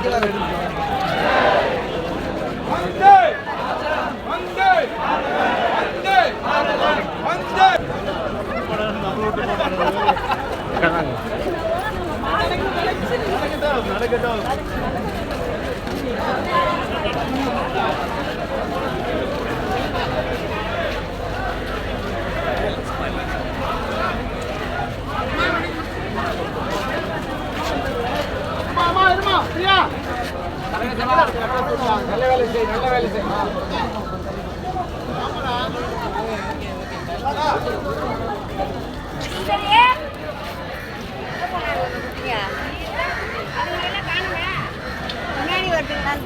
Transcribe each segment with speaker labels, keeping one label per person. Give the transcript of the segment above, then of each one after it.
Speaker 1: ಆಗಿಲ್ಲ ಬಿಡಿ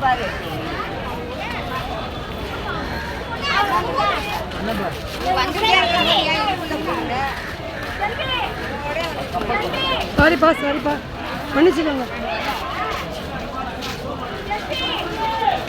Speaker 1: பாரு
Speaker 2: சாரிப்பா சாரிப்பா மன்னிச்சுக்கோங்க
Speaker 1: போறவங்க போறவங்க வாங்க தம்பி. தம்பி.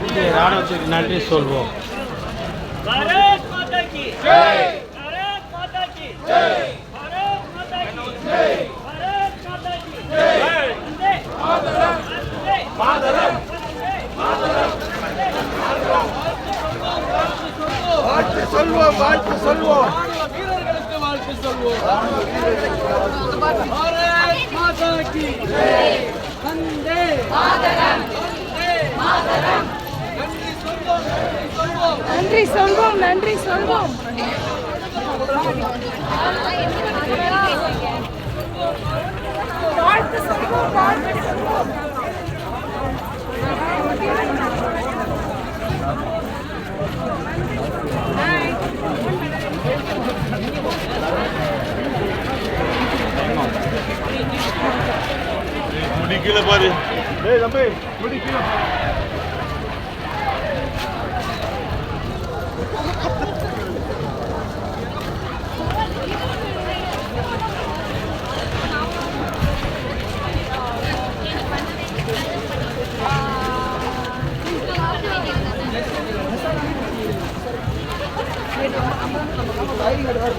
Speaker 3: இந்திய நன்றி சொல்வோம்.
Speaker 4: பாரத் மாதா கி
Speaker 5: ஜெய்! சொல்வோம் வாழ்த்து சொல்வோம்
Speaker 4: வீரர்களுக்கு வாழ்த்து சொல்வோம் பாரத் மாதா கி வந்தே மாதரம் வந்தே மாதரம் நன்றி சொல்வோம் நன்றி சொல்வோம்
Speaker 2: நன்றி சொல்வோம்
Speaker 6: முடிக்கல பாரு. ஏய் தம்பி முடிக்கல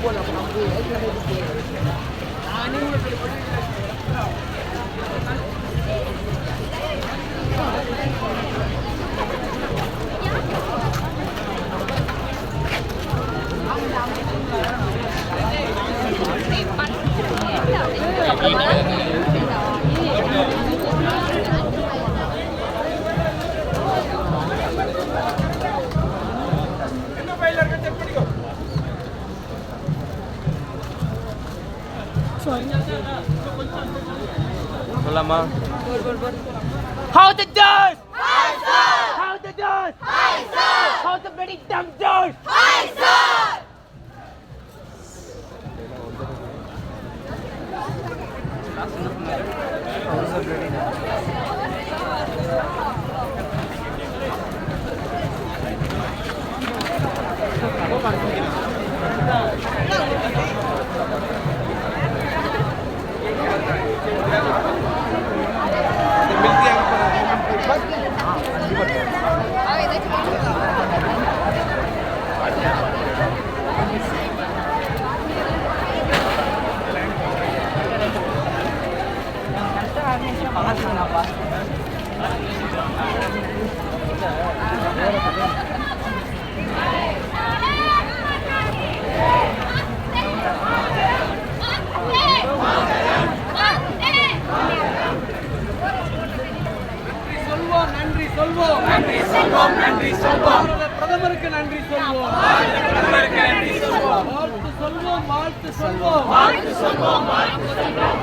Speaker 6: போகலாம்
Speaker 3: சொல்லாமா
Speaker 4: How the doors? How the doors? How the bloody dumb doors?
Speaker 1: அவ
Speaker 5: பாரத பிரதமருக்கு நன்றி சொல்வோம் வாழ்த்து சொல்வோம். வாழ்த்து சொல்வோம் வாழ்த்து சொல்வோம்.